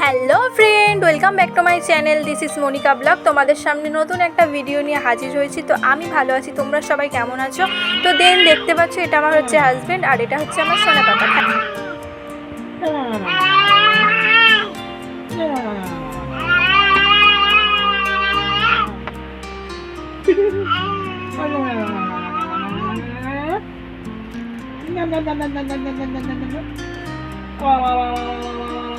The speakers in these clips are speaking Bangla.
Hello friend welcome back to my channel this is Monika blog তোমাদের সামনে নতুন একটা ভিডিও নিয়ে হাজির হয়েছি। তো আমি ভালো আছি। তোমরা সবাই কেমন আছো? তো দেন দেখতে পাচ্ছ এটা আমার হচ্ছে হাজব্যান্ড আর এটা হচ্ছে আমার সোনা পাপা।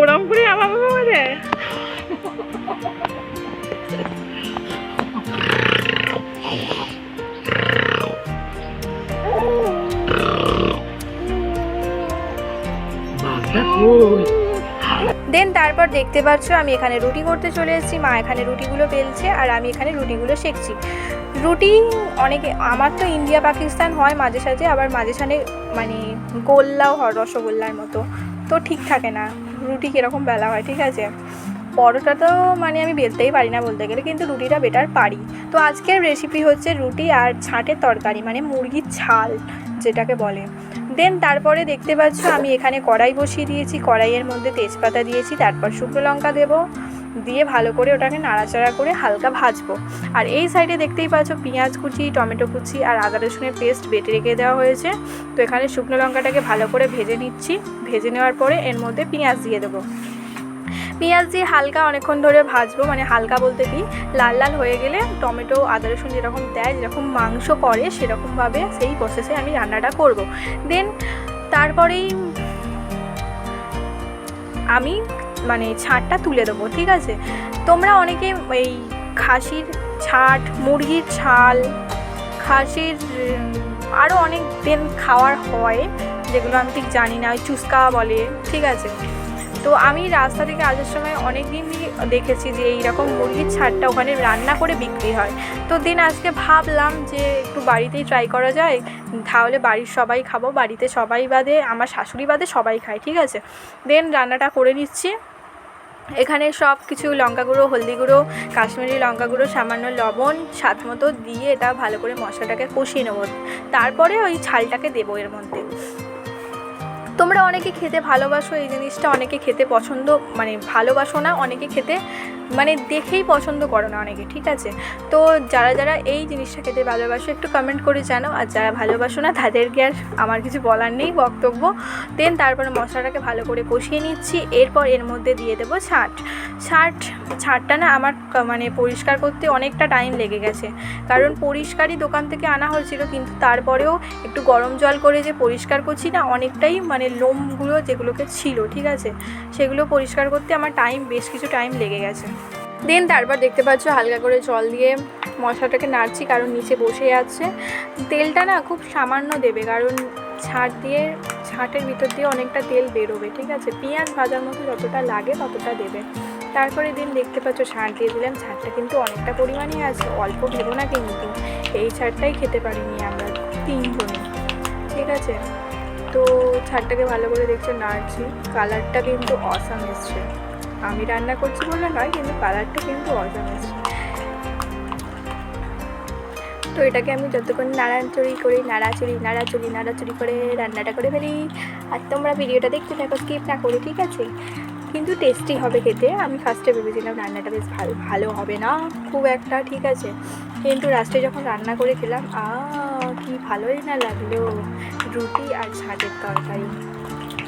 ওরম করে আমার বাবা বলে দেন তারপর দেখতে পাচ্ছ আমি এখানে রুটি করতে চলে এসেছি। মা এখানে রুটিগুলো বেলছে আর আমি এখানে রুটিগুলো সেঁকছি রুটি অনেকে, আমার তো ইন্ডিয়া পাকিস্তান হয় মাঝে সাঝে, আবার মাঝে সাঝে মানে গোল্লাও হয়, রসগোল্লার মতো। তো ঠিক থাকে না, রুটি কীরকম বেলা হয়, ঠিক আছে? পরোটা তো মানে আমি বেলতেই পারি না বলতে গেলে, কিন্তু রুটিটা বেটার পারি। তো আজকের রেসিপি হচ্ছে রুটি আর ছাঁটের তরকারি মানে মুরগির ছাল, যেটাকে বলে। দেন তারপরে দেখতে পাচ্ছ আমি এখানে কড়াই বসিয়ে দিয়েছি, কড়াইয়ের মধ্যে তেজপাতা দিয়েছি, তারপর শুকনো লঙ্কা দেবো, দিয়ে ভালো করে ওটাকে নাড়াচাড়া করে হালকা ভাজবো। আর এই সাইডে দেখতেই পাচ্ছ পেঁয়াজ কুচি, টমেটো কুচি আর আদা রসুনের পেস্ট বেটে রেখে দেওয়া হয়েছে। তো এখানে শুকনো লঙ্কাটাকে ভালো করে ভেজে নিচ্ছি, ভেজে নেওয়ার পরে এর মধ্যে পেঁয়াজ দিয়ে দেবো। পেঁয়াজ দিয়ে হালকা অনেকক্ষণ ধরে ভাজবো মানে হালকা বলতে কি, লাল লাল হয়ে গেলে টমেটো, আদা, রসুন যেরকম দেয়, যেরকম মাংস করে, সেরকমভাবে সেই প্রসেসে আমি রান্নাটা করব। দেন তারপরেই আমি মানে ছাড়টা তুলে দেবো, ঠিক আছে? তোমরা অনেকে এই খাসির ছাট, মুরগির ছাল, খাসির আরও অনেক দিন খাওয়ার হয়, যেগুলো আমি ঠিক জানি না, ওই চুস্কা বলে, ঠিক আছে? তো আমি রাস্তা থেকে আসার সময় অনেক দিনই দেখেছি যে এইরকম মুরগির ছাড়টা ওখানে রান্না করে বিক্রি হয়। তো দিন আজকে ভাবলাম যে একটু বাড়িতেই ট্রাই করা যায়। তাহলে বাড়ির সবাই খাব, বাড়িতে সবাই বাদে, আমার শাশুড়ি বাদে সবাই খায়, ঠিক আছে? দেন রান্নাটা করে নিচ্ছি। এখানে সব কিছু লঙ্কা গুঁড়ো, হলদি গুঁড়ো, কাশ্মীরি লঙ্কা গুঁড়ো, সামান্য লবণ, স্বাদ মতো দিয়ে এটা ভালো করে মশলাটাকে কষিয়ে নেব। তারপরে ওই ছালটাকে দেবো এর মধ্যে। তোমরা অনেকে খেতে ভালোবাসো, এই জিনিসটা অনেকে খেতে পছন্দ মানে ভালোবাসো না, অনেকে খেতে মানে দেখেই পছন্দ করো না অনেকে, ঠিক আছে? তো যারা যারা এই জিনিসটা খেতে ভালোবাসো, একটু কমেন্ট করে জানাও আর যারা ভালোবাসো না, তাদেরকে আর আমার কিছু বলার নেই বক্তব্য। দেন তারপরে মশলাটাকে ভালো করে কষিয়ে নিচ্ছি, এরপর এর মধ্যে দিয়ে দেবো ছাট। ছাট, ছাটটা না আমার মানে পরিষ্কার করতে অনেকটা টাইম লেগে গেছে। কারণ পরিষ্কারই দোকান থেকে আনা হয়েছিল, কিন্তু তারপরেও একটু গরম জল করে যে পরিষ্কার করছি না, অনেকটাই মানে লোমগুলো যেগুলোকে ছিল, ঠিক আছে? সেগুলো পরিষ্কার করতে আমার টাইম বেশ কিছু টাইম লেগে গেছে। দেন তারপর দেখতে পাচ্ছ হালকা করে জল দিয়ে মশলাটাকে নাড়ছি, কারণ নিচে বসে আছে। তেলটা না খুব সামান্য দেবে, কারণ ছাট দিয়ে, ছাটের ভিতর দিয়ে অনেকটা তেল বেরোবে, ঠিক আছে? পেঁয়াজ ভাজার মতো যতটা লাগে ততটা দেবে। তারপরে দিন দেখতে পাচ্ছ ছাট দিয়ে দিলাম। ছাটটা কিন্তু অনেকটা পরিমাণে আছে, অল্প ভেবো না কিন্তু এই ছাটটাই খেতে পারিনি আমরা, তিনজনে, ঠিক আছে? তো ছাটটাকে ভালো করে দেখছে নাড়ছি কালারটা কিন্তু অসাম এসছে। আমি রান্না করছি বলে নয়, কিন্তু কালারটা কিন্তু অসাম এসছে। তো এটাকে আমি যতক্ষণ নাড়াচড়ি করি, নাড়াচড়ি নাড়াচড়ি নাড়াচড়ি করে রান্নাটা করে ফেলি। আর তোমরা ভিডিওটা দেখতে থাকো স্কিপ না করে, ঠিক আছে? কিন্তু টেস্টি হবে খেতে। আমি ফার্স্টে ভেবেছিলাম রান্নাটা বেশ ভালো ভালো হবে না, খুব একটা, ঠিক আছে? কিন্তু লাস্টে যখন রান্না করে খেলাম আ কি ভালোই না লাগল। রুটি আর ছাদের তরকারি।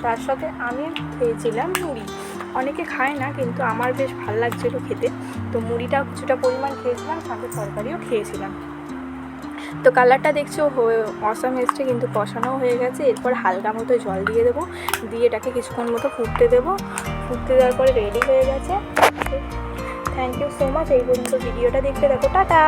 তার সাথে আমি খেয়েছিলাম মুড়ি। অনেকে খায় না, কিন্তু আমার বেশ ভালো লাগছিল খেতে। তো মুড়িটাও কিছুটা পরিমাণ খেয়েছিলাম, সাথে তরকারিও খেয়েছিলাম। তো কালারটা দেখছ অসম এসছে, কিন্তু কষানো হয়ে গেছে। এরপর হালকা মতো জল দিয়ে দেবো। দিয়ে এটাকে কিছুক্ষণ মতো ফুটতে দেবো। ফুটতে দেওয়ার পরে রেডি হয়ে গেছে। থ্যাংক ইউ সো মাচ এই পর্যন্ত ভিডিওটা দেখতে দেখো টাটা!